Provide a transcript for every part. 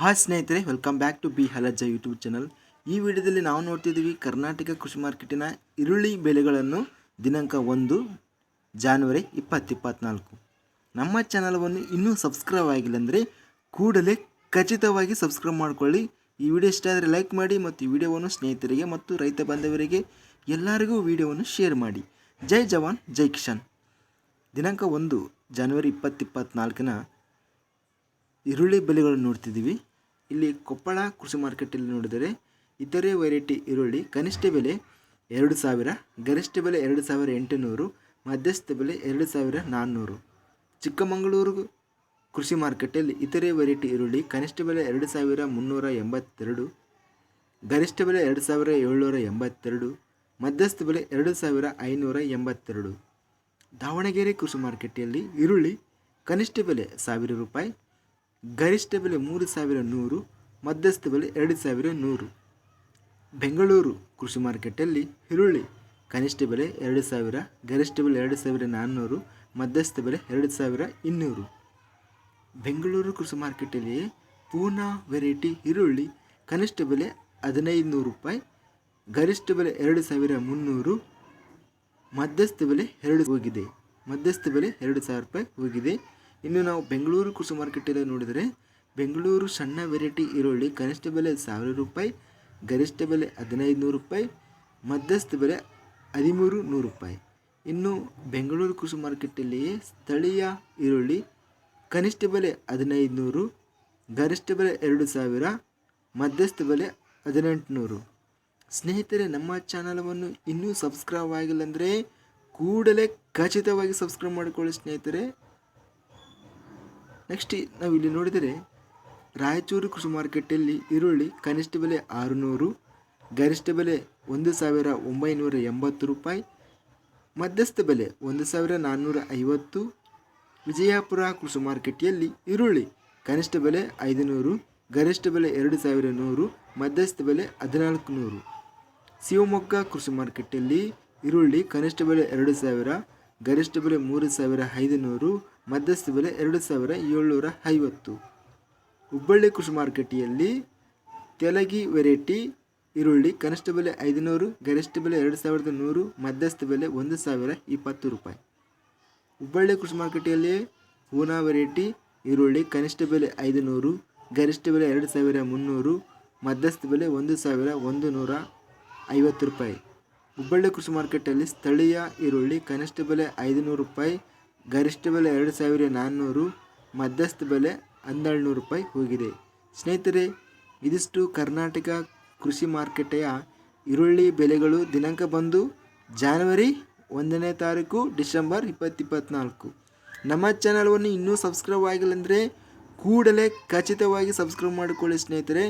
Hi ಸ್ನೇಹಿತರೆ welcome back to B Halajja YouTube channel ಈ ವಿಡಿಯೋದಲ್ಲಿ ನಾವು ನೋಡ್ತಿದ್ದೀವಿ ಕರ್ನಾಟಕ ಕೃಷಿ ಮಾರ್ಕೆಟಿನ ಈರುಳ್ಳಿ ಬೆಲೆಗಳನ್ನು ದಿನಾಂಕ ಒಂದು ಜಾನ್ವರಿ ಇಪ್ಪತ್ತಿಪ್ಪತ್ನಾಲ್ಕು ನಮ್ಮ ಚಾನಲ್ವನ್ನು ಇನ್ನೂ ಸಬ್ಸ್ಕ್ರೈಬ್ ಆಗಿಲ್ಲ ಅಂದರೆ ಕೂಡಲೇ ಖಚಿತವಾಗಿ ಸಬ್ಸ್ಕ್ರೈಬ್ ಮಾಡಿಕೊಳ್ಳಿ. ಈ ವಿಡಿಯೋ ಇಷ್ಟ ಆದರೆ ಲೈಕ್ ಮಾಡಿ ಮತ್ತು ಈ ವಿಡಿಯೋವನ್ನು ಸ್ನೇಹಿತರಿಗೆ ಮತ್ತು ರೈತ ಬಾಂಧವರಿಗೆ ಎಲ್ಲರಿಗೂ ವಿಡಿಯೋವನ್ನು ಶೇರ್ ಮಾಡಿ. ಜೈ ಜವಾನ್, ಜೈ ಕಿಶನ್ ದಿನಾಂಕ ಒಂದು ಜಾನ್ವರಿ ಇಪ್ಪತ್ತಿಪ್ಪತ್ನಾಲ್ಕನ ಈರುಳ್ಳಿ ಬೆಲೆಗಳನ್ನು ನೋಡ್ತಿದ್ದೀವಿ. ಇಲ್ಲಿ ಕೊಪ್ಪಳ ಕೃಷಿ ಮಾರ್ಕೆಟಲ್ಲಿ ನೋಡಿದರೆ ಇತರೆ ವೆರೈಟಿ ಈರುಳ್ಳಿ ಕನಿಷ್ಠ ಬೆಲೆ ಎರಡು ಸಾವಿರ, ಗರಿಷ್ಠ ಬೆಲೆ ಎರಡು ಸಾವಿರ ಎಂಟುನೂರು, ಮಧ್ಯಸ್ಥ ಬೆಲೆ ಎರಡು ಸಾವಿರ ನಾನ್ನೂರು. ಚಿಕ್ಕಮಗಳೂರು ಕೃಷಿ ಮಾರ್ಕೆಟಲ್ಲಿ ಇತರೆ ವೆರೈಟಿ ಈರುಳ್ಳಿ ಕನಿಷ್ಠ ಬೆಲೆ ಎರಡು ಸಾವಿರ ಮುನ್ನೂರ ಎಂಬತ್ತೆರಡು, ಗರಿಷ್ಠ ಬೆಲೆ ಎರಡು ಸಾವಿರ ಏಳ್ನೂರ ಎಂಬತ್ತೆರಡು, ಮಧ್ಯಸ್ಥ ಬೆಲೆ ಎರಡು ಸಾವಿರ ಐನೂರ ಎಂಬತ್ತೆರಡು. ದಾವಣಗೆರೆ ಕೃಷಿ ಮಾರ್ಕೆಟಲ್ಲಿ ಈರುಳ್ಳಿ ಕನಿಷ್ಠ ಬೆಲೆ ಸಾವಿರ ರೂಪಾಯಿ ಗರಿಷ್ಠ ಬೆಲೆ ಮೂರು ಸಾವಿರ ನೂರು ಮಧ್ಯಸ್ಥ ಬೆಲೆ ಎರಡು ಸಾವಿರ ನೂರು. ಬೆಂಗಳೂರು ಕೃಷಿ ಮಾರ್ಕೆಟಲ್ಲಿ ಈರುಳ್ಳಿ ಕನಿಷ್ಠ ಬೆಲೆ ಎರಡು ಸಾವಿರ ಗರಿಷ್ಠ ಬೆಲೆ ಎರಡು ಸಾವಿರ ನಾನ್ನೂರು ಮಧ್ಯಸ್ಥ ಬೆಲೆ ಎರಡು ಸಾವಿರ ಇನ್ನೂರು. ಬೆಂಗಳೂರು ಕೃಷಿ ಮಾರ್ಕೆಟಲ್ಲಿ ಪೂನಾ ವೆರೈಟಿ ಈರುಳ್ಳಿ ಕನಿಷ್ಠ ಬೆಲೆ ಹದಿನೈದು ನೂರು ರೂಪಾಯಿ ಗರಿಷ್ಠ ಬೆಲೆ ಎರಡು ಸಾವಿರ ಮುನ್ನೂರು ಮಧ್ಯಸ್ಥ ಬೆಲೆ ಎರಡು ಹೋಗಿದೆ. ಮಧ್ಯಸ್ಥ ಬೆಲೆ ಎರಡು ಸಾವಿರ ರೂಪಾಯಿ ಹೋಗಿದೆ. ಇನ್ನು ನಾವು ಬೆಂಗಳೂರು ಕೃಷಿ ಮಾರ್ಕೆಟಲ್ಲಿ ನೋಡಿದರೆ, ಬೆಂಗಳೂರು ಸಣ್ಣ ವೆರೈಟಿ ಈರುಳ್ಳಿ ಕನಿಷ್ಠ ಬೆಲೆ ಸಾವಿರ ರೂಪಾಯಿ, ಗರಿಷ್ಠ ಬೆಲೆ ಹದಿನೈದು ನೂರು ರೂಪಾಯಿ, ಮಧ್ಯಸ್ಥ ಬೆಲೆ ಹದಿಮೂರು ನೂರು ರೂಪಾಯಿ. ಇನ್ನು ಬೆಂಗಳೂರು ಕೃಷಿ ಮಾರ್ಕೆಟಲ್ಲಿಯೇ ಸ್ಥಳೀಯ ಈರುಳ್ಳಿ ಕನಿಷ್ಠ ಬೆಲೆ ಹದಿನೈದು ನೂರು, ಗರಿಷ್ಠ ಬೆಲೆ ಎರಡು ಸಾವಿರ, ಮಧ್ಯಸ್ಥ ಬೆಲೆ ಹದಿನೆಂಟು ನೂರು. ಸ್ನೇಹಿತರೆ, ನಮ್ಮ ಚಾನಲವನ್ನು ಇನ್ನೂ ಸಬ್ಸ್ಕ್ರೈಬ್ ಆಗಿಲ್ಲ ಅಂದರೆ ಕೂಡಲೇ ಖಚಿತವಾಗಿ ಸಬ್ಸ್ಕ್ರೈಬ್ ಮಾಡಿಕೊಳ್ಳಿ ಸ್ನೇಹಿತರೆ. ನೆಕ್ಸ್ಟ್ ನಾವು ಇಲ್ಲಿ ನೋಡಿದರೆ ರಾಯಚೂರು ಕೃಷಿ ಮಾರ್ಕೆಟಲ್ಲಿ ಈರುಳ್ಳಿ ಕನಿಷ್ಠ ಬೆಲೆ ಆರುನೂರು, ಗರಿಷ್ಠ ಬೆಲೆ ಒಂದು ಸಾವಿರ ಒಂಬೈನೂರ ಎಂಬತ್ತು ರೂಪಾಯಿ, ಮಧ್ಯಸ್ಥ ಬೆಲೆ ಒಂದು ಸಾವಿರ ನಾನ್ನೂರ ಐವತ್ತು. ವಿಜಯಪುರ ಕೃಷಿ ಮಾರುಕಟ್ಟೆಯಲ್ಲಿ ಈರುಳ್ಳಿ ಕನಿಷ್ಠ ಬೆಲೆ ಐದುನೂರು, ಗರಿಷ್ಠ ಬೆಲೆ ಎರಡು ಸಾವಿರ ನೂರು, ಮಧ್ಯಸ್ಥ ಬೆಲೆ ಹದಿನಾಲ್ಕು ನೂರು ಶಿವಮೊಗ್ಗ ಕೃಷಿ ಮಾರ್ಕೆಟಲ್ಲಿ ಈರುಳ್ಳಿ ಕನಿಷ್ಠ ಬೆಲೆ ಎರಡು ಸಾವಿರ ಗರಿಷ್ಠ ಬೆಲೆ ಮೂರು ಸಾವಿರ ಐದುನೂರು, ಮಧ್ಯಸ್ಥ ಬೆಲೆ ಎರಡು ಸಾವಿರ ಏಳ್ನೂರ ಐವತ್ತು ಹುಬ್ಬಳ್ಳಿ ಕೃಷಿ ಮಾರುಕಟ್ಟೆಯಲ್ಲಿ ತೆಲಗಿ ವೆರೈಟಿ ಈರುಳ್ಳಿ ಕನಿಷ್ಠ ಬೆಲೆ ಐದುನೂರು, ಗರಿಷ್ಠ ಬೆಲೆ ಎರಡು ಸಾವಿರದ ನೂರು, ಮಧ್ಯಸ್ಥ ಬೆಲೆ ಒಂದು ಸಾವಿರ ಇಪ್ಪತ್ತು ರೂಪಾಯಿ. ಹುಬ್ಬಳ್ಳಿ ಕೃಷಿ ಮಾರುಕಟ್ಟೆಯಲ್ಲಿ ಹೂನಾ ವೆರೈಟಿ ಈರುಳ್ಳಿ ಕನಿಷ್ಠ ಬೆಲೆ ಐದು ನೂರು ಗರಿಷ್ಠ ಬೆಲೆ ಎರಡು ಸಾವಿರ ಮುನ್ನೂರು, ಮಧ್ಯಸ್ಥ ಬೆಲೆ ಒಂದು ಸಾವಿರ ಒಂದು ನೂರ ಐವತ್ತು ರೂಪಾಯಿ. ಹುಬ್ಬಳ್ಳಿ ಕೃಷಿ ಮಾರ್ಕೆಟಲ್ಲಿ ಸ್ಥಳೀಯ ಈರುಳ್ಳಿ ಕನಿಷ್ಠ ಬೆಲೆ ಐದು ನೂರು ರೂಪಾಯಿ, ಗರಿಷ್ಠ ಬೆಲೆ ಎರಡು ಸಾವಿರ ನಾನ್ನೂರು, ಮಧ್ಯಸ್ಥ ಬೆಲೆ ಹನ್ನೆರಡು ನೂರು ರೂಪಾಯಿ ಹೋಗಿದೆ. ಸ್ನೇಹಿತರೆ, ಇದಿಷ್ಟು ಕರ್ನಾಟಕ ಕೃಷಿ ಮಾರ್ಕೆಟೆಯ ಈರುಳ್ಳಿ ಬೆಲೆಗಳು ದಿನಾಂಕ ಬಂದು ಜಾನ್ವರಿ ಒಂದನೇ ತಾರೀಕು ಡಿಸೆಂಬರ್ ಇಪ್ಪತ್ತಿಪ್ಪತ್ನಾಲ್ಕು. ನಮ್ಮ ಚಾನಲ್ವನ್ನು ಇನ್ನೂ ಸಬ್ಸ್ಕ್ರೈಬ್ ಆಗಿಲ್ಲ ಅಂದರೆ ಕೂಡಲೇ ಖಚಿತವಾಗಿ ಸಬ್ಸ್ಕ್ರೈಬ್ ಮಾಡಿಕೊಳ್ಳಿ ಸ್ನೇಹಿತರೆ.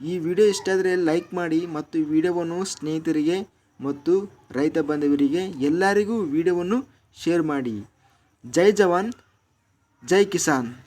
ಈ ವಿಡಿಯೋ ಇಷ್ಟ ಆದರೆ ಲೈಕ್ ಮಾಡಿ ಮತ್ತು ಈ ವಿಡಿಯೋವನ್ನು ಸ್ನೇಹಿತರಿಗೆ ಮತ್ತು ರೈತ ಬಾಂಧವರಿಗೆ ಎಲ್ಲರಿಗೂ ವಿಡಿಯೋವನ್ನು ಶೇರ್ ಮಾಡಿ. ಜೈ ಜವಾನ್ ಜೈ ಕಿಸಾನ್.